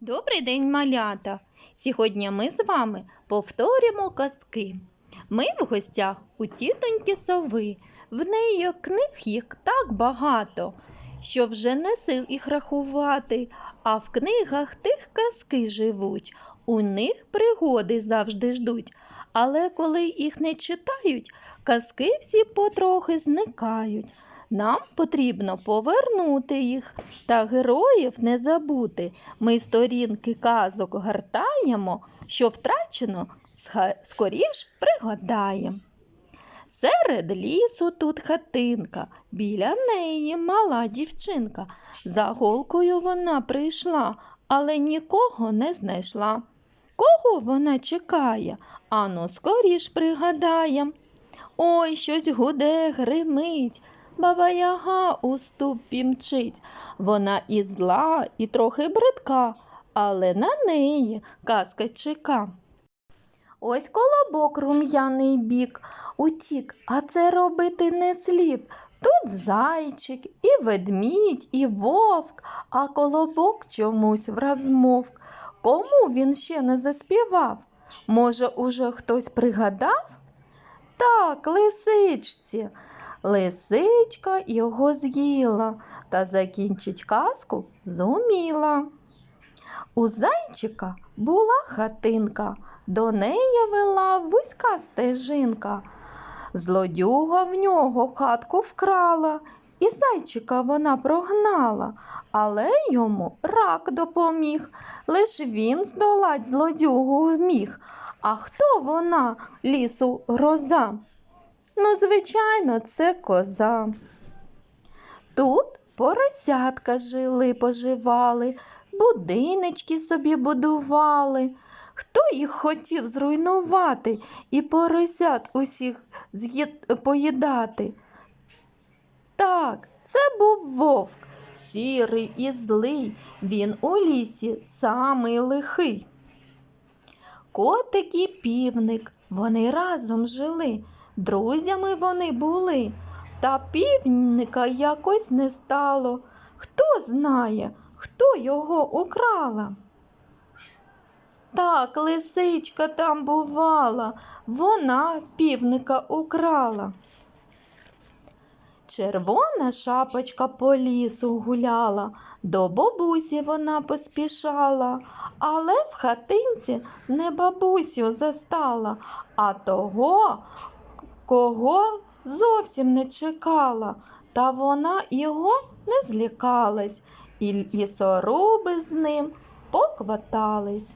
Добрий день, малята! Сьогодні ми з вами повторимо казки. Ми в гостях у тітоньки сови. В неї книг їх так багато, що вже не сил їх рахувати, а в книгах тих казки живуть. У них пригоди завжди ждуть. Але коли їх не читають, казки всі потрохи зникають. Нам потрібно повернути їх та героїв не забути. Ми сторінки казок гартаємо, що втрачено скоріш пригадаємо. Серед лісу тут хатинка, біля неї мала дівчинка. За голкою вона прийшла, але нікого не знайшла. Кого вона чекає? Ану, скоріш пригадаєм. Ой, щось гуде, гримить, баба яга у ступі мчить. Вона і зла, і трохи бридка, але на неї казка чека. Ось колобок рум'яний бік утік, а це робити не слід. Тут зайчик, і ведмідь, і вовк, а колобок чомусь враз мовк. Кому він ще не заспівав? Може, уже хтось пригадав? Так, лисичці. Лисичка його з'їла та закінчить казку зуміла. У зайчика була хатинка, до неї вела вузька стежинка. Злодюга в нього хатку вкрала, і зайчика вона прогнала, але йому рак допоміг, лиш він здолать злодюгу міг. А хто вона, лісу гроза? Ну, звичайно, це коза. Тут поросятка жили, поживали, будиночки собі будували. Хто їх хотів зруйнувати і поросят усіх поїдати? Так, це був вовк, сірий і злий, він у лісі самий лихий. Котик і півник, вони разом жили, друзями вони були, та півника якось не стало. Хто знає, хто його украла? Так, лисичка там бувала, вона півника украла. Червона шапочка по лісу гуляла, до бабусі вона поспішала, але в хатинці не бабусю застала, а того, кого зовсім не чекала, та вона його не злякалась, і лісоруби з ним покватались.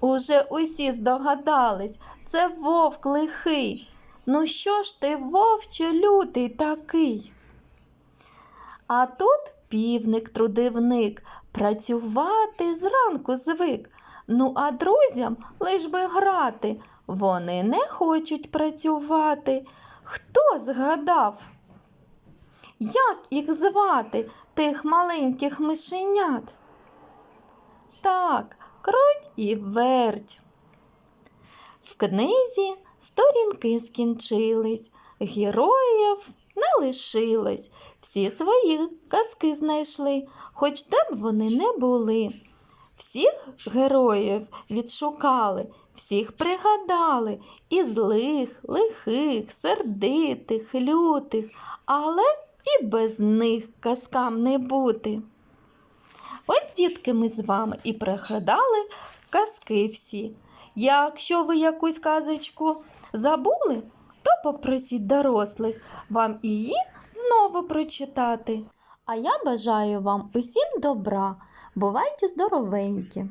Уже усі здогадались, це вовк лихий. Ну що ж ти, вовче, лютий такий? А тут півник трудивник, працювати зранку звик. Ну, а друзям лиш би грати, вони не хочуть працювати. Хто згадав? Як їх звати, тих маленьких мишенят? Так, круть і верть. В книзі сторінки скінчились, героїв не лишилось, всі свої казки знайшли, хоч де б вони не були. Всіх героїв відшукали, всіх пригадали, і злих, лихих, сердитих, лютих, але і без них казкам не бути. Ось дітки ми з вами і пригадали казки всі. Якщо ви якусь казочку забули, то попросіть дорослих вам її знову прочитати. А я бажаю вам усім добра. Бувайте здоровенькі!